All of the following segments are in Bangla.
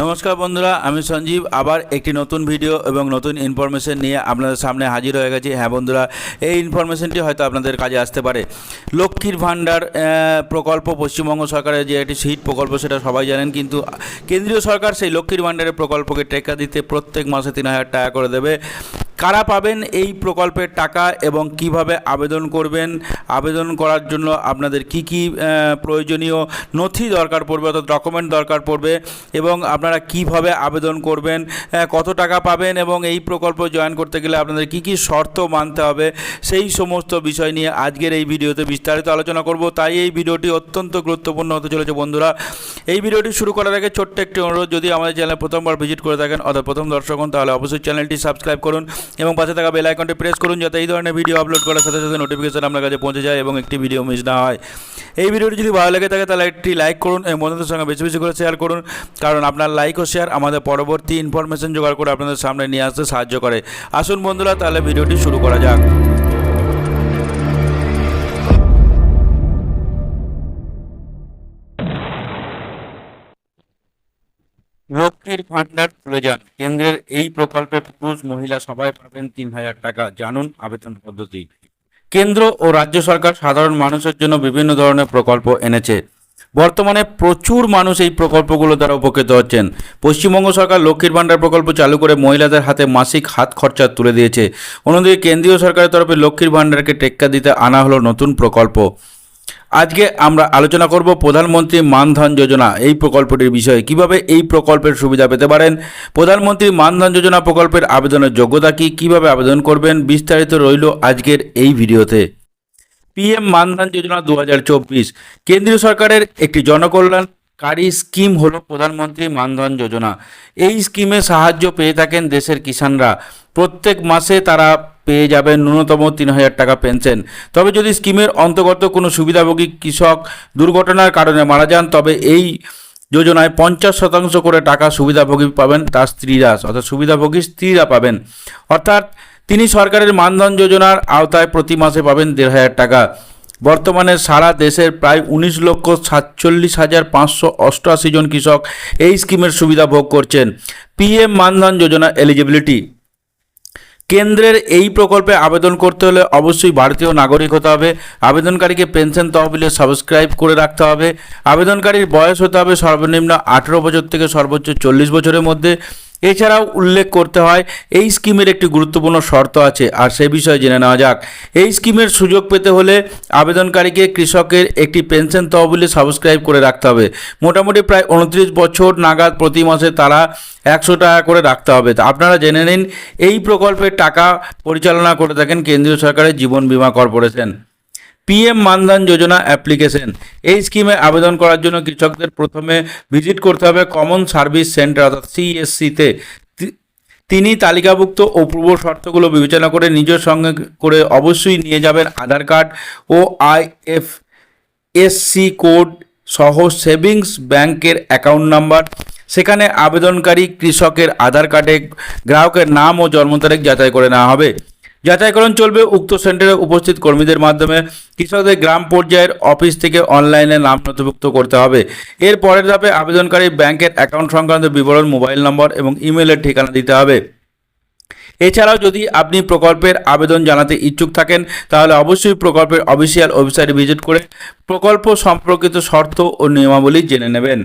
নমস্কার বন্ধুরা, আমি সঞ্জীব। আবার একটি নতুন ভিডিও এবং নতুন ইনফরমেশন নিয়ে আপনাদের সামনে হাজির হয়ে গেছি। হ্যাঁ বন্ধুরা, এই ইনফরমেশনটি হয়তো আপনাদের কাজে আসতে পারে। লক্ষ্মীর ভাণ্ডার প্রকল্প পশ্চিমবঙ্গ সরকারের যে একটি সিট প্রকল্প, সেটা সবাই জানেন, কিন্তু কেন্দ্রীয় সরকার সেই লক্ষ্মীর ভাণ্ডারের প্রকল্পকে টেকা দিতে প্রত্যেক মাসে তিন হাজার টাকা করে দেবে। কারা পাবেন এই প্রকল্পের টাকা এবং কীভাবে আবেদন করবেন? আবেদন করার জন্য আপনাদের কি কি প্রয়োজনীয় নথি দরকার পড়বে অর্থাৎ ডকুমেন্ট দরকার পড়বে এবং আপনারা কীভাবে আবেদন করবেন কত টাকা পাবেন এবং এই প্রকল্প জয়েন করতে গেলে আপনাদের কি কি শর্ত মানতে হবে, সেই সমস্ত বিষয় নিয়ে আজকের এই ভিডিওতে বিস্তারিত আলোচনা করব। তাই এই ভিডিওটি অত্যন্ত গুরুত্বপূর্ণ হতে চলেছে বন্ধুরা। এই ভিডিওটি শুরু করার আগে ছোট্ট একটি অনুরোধ, যদি আমাদের চ্যানেলে প্রথমবার ভিজিট করে থাকেন, অর্থাৎ প্রথম দর্শক তাহলে অবশ্যই চ্যানেলটি সাবস্ক্রাইব করুন এবং পাশে থাকা বেল আইকনটি প্রেস করুন, যাতে এই ধরনের ভিডিও আপলোড করার সাথে সাথে নোটিফিকেশন আপনার কাছে পৌঁছে যায় এবং একটি ভিডিও মিস না হয়। এই ভিডিওটি যদি ভালো লেগে থাকে, তাহলে একটি লাইক করুন এবং বন্ধুদের সঙ্গে বেশি বেশি করে শেয়ার করুন, কারণ আপনার লাইক ও শেয়ার আমাদের পরবর্তী ইনফরমেশন জোগাড় করে আপনাদের সামনে নিয়ে আসতে সাহায্য করে। আসুন বন্ধুরা, তাহলে ভিডিওটি শুরু করা যাক। লক্ষ্মীর ভাণ্ডার তুলে যান কেন্দ্রের এই প্রকল্পে পুরুষ মহিলা সবাই পাবেন তিন হাজার টাকা। জানুন আবেদন পদ্ধতি। কেন্দ্র ও রাজ্য সরকার সাধারণ মানুষের জন্য বিভিন্ন ধরনের প্রকল্প এনেছে। বর্তমানে প্রচুর মানুষ এই প্রকল্পগুলো দ্বারা উপকৃত হচ্ছেন। পশ্চিমবঙ্গ সরকার লক্ষ্মীর ভাণ্ডার প্রকল্প চালু করে মহিলাদের হাতে মাসিক হাত খরচা তুলে দিয়েছে। অন্যদিকে কেন্দ্রীয় সরকারের তরফে লক্ষ্মীর ভাণ্ডারকে টেক্কা দিতে আনা হলো নতুন প্রকল্প। আজকে আমরা আলোচনা করব প্রধানমন্ত্রী মানধন যোজনা এই প্রকল্পটির বিষয়ে। কীভাবে এই প্রকল্পের সুবিধা পেতে পারেন? প্রধানমন্ত্রী মানধন যোজনা প্রকল্পের আবেদনের যোগ্যতা কি? কীভাবে আবেদন করবেন? বিস্তারিত রইল আজকের এই ভিডিওতে। পিএম মানধন যোজনা দু হাজার চব্বিশ। কেন্দ্রীয় সরকারের একটি জনকল্যাণকারী স্কিম হল প্রধানমন্ত্রী মানধন যোজনা। এই স্কিমে সাহায্য পেয়ে থাকেন দেশের কিষাণরা। প্রত্যেক মাসে তারা পেয়ে যাবেন ন্যূনতম তিন হাজার টাকা পেনশন। তবে যদি স্কিমের অন্তর্গত কোনো সুবিধাভোগী কৃষক দুর্ঘটনার কারণে মারা যান, তবে এই যোজনায় পঞ্চাশ শতাংশ করে টাকা সুবিধাভোগী পাবেন তার স্ত্রীরা, অর্থাৎ সুবিধাভোগী স্ত্রীরা পাবেন। অর্থাৎ তিনি সরকারের মানধন যোজনার আওতায় প্রতি মাসে পাবেন দেড় হাজার টাকা। বর্তমানে সারা দেশের প্রায় উনিশ লক্ষ সাতচল্লিশ হাজার পাঁচশো অষ্টআশি জন কৃষক এই স্কিমের সুবিধা ভোগ করছেন। পিএম মানধন যোজনা এলিজিবিলিটি কেন্দ্রের এই প্রকল্পে আবেদন করতে হলে অবশ্যই ভারতীয় নাগরিক হতে হবে। আবেদনকারীকে পেনশন তহবিলে সাবস্ক্রাইব করে রাখতে হবে। আবেদনকারীর বয়স হতে হবে সর্বনিম্ন আঠেরো বছর থেকে সর্বোচ্চ চল্লিশ বছরের মধ্যে। এছাড়াও উল্লেখ করতে হয়, এই স্কিমের একটি গুরুত্বপূর্ণ শর্ত আছে, আর সে বিষয়ে জেনে নেওয়া যাক। এই স্কিমের সুযোগ পেতে হলে আবেদনকারীকে কৃষকের একটি পেনশন তহবিলে সাবস্ক্রাইব করে রাখতে হবে। মোটামুটি প্রায় উনত্রিশ বছর নাগাদ প্রতি মাসে তারা একশো টাকা করে রাখতে হবে। আপনারা জেনে নিন, এই প্রকল্পের টাকা পরিচালনা করে থাকেন কেন্দ্রীয় সরকারের Jeevan Bima corporation. PM Maandhan Yojana application. এই স্কিমে আবেদন করার জন্য কৃষকদের প্রথমে ভিজিট করতে হবে কমন সার্ভিস সেন্টার, অর্থাৎ সিএসসিতে তিনি তালিকাভুক্ত ও পূর্ব শর্তগুলো বিবেচনা করে নিজের সঙ্গে করে অবশ্যই নিয়ে যাবেন আধার কার্ড ও আইএফ এসসি কোড সহ সেভিংস ব্যাংকের অ্যাকাউন্ট নাম্বার। সেখানে আবেদনকারী কৃষকের আধার কার্ডে গ্রাহকের নাম ও জন্ম তারিখ যাচাই করে নেওয়া হবে। যাচাইকরণ চলবে উক্ত সেন্টারে উপস্থিত কর্মীদের মাধ্যমে। কৃষকদের গ্রাম পর্যায়ের অফিস থেকে অনলাইনে নাম নথিভুক্ত করতে হবে। এর পরের ধাপে আবেদনকারী ব্যাংকের অ্যাকাউন্ট সংক্রান্ত বিবরণ, মোবাইল নম্বর এবং ইমেলের ঠিকানা দিতে হবে। এছাড়াও যদি আপনি প্রকল্পের আবেদন জানাতে ইচ্ছুক থাকেন, তাহলে অবশ্যই প্রকল্পের অফিসিয়াল ওয়েবসাইটে ভিজিট করে প্রকল্প সম্পর্কিত শর্ত ও নিয়মাবলী জেনে নেবেন।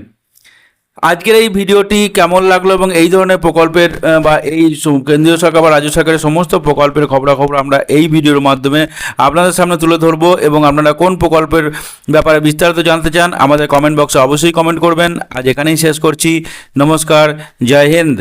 আজকের এই ভিডিওটি কেমন লাগল এবং এই ধরনের প্রকল্পের বা এই কেন্দ্রীয় সরকার বা রাজ্য সরকারের সমস্ত প্রকল্পের খবরাখবর আমরা এই ভিডিওর মাধ্যমে আপনাদের সামনে তুলে ধরবো এবং আপনারা কোন প্রকল্পের ব্যাপারে বিস্তারিত জানতে চান আমাদের কমেন্ট বক্সে অবশ্যই কমেন্ট করবেন। আজ এখানেই শেষ করছি। নমস্কার, জয় হিন্দ।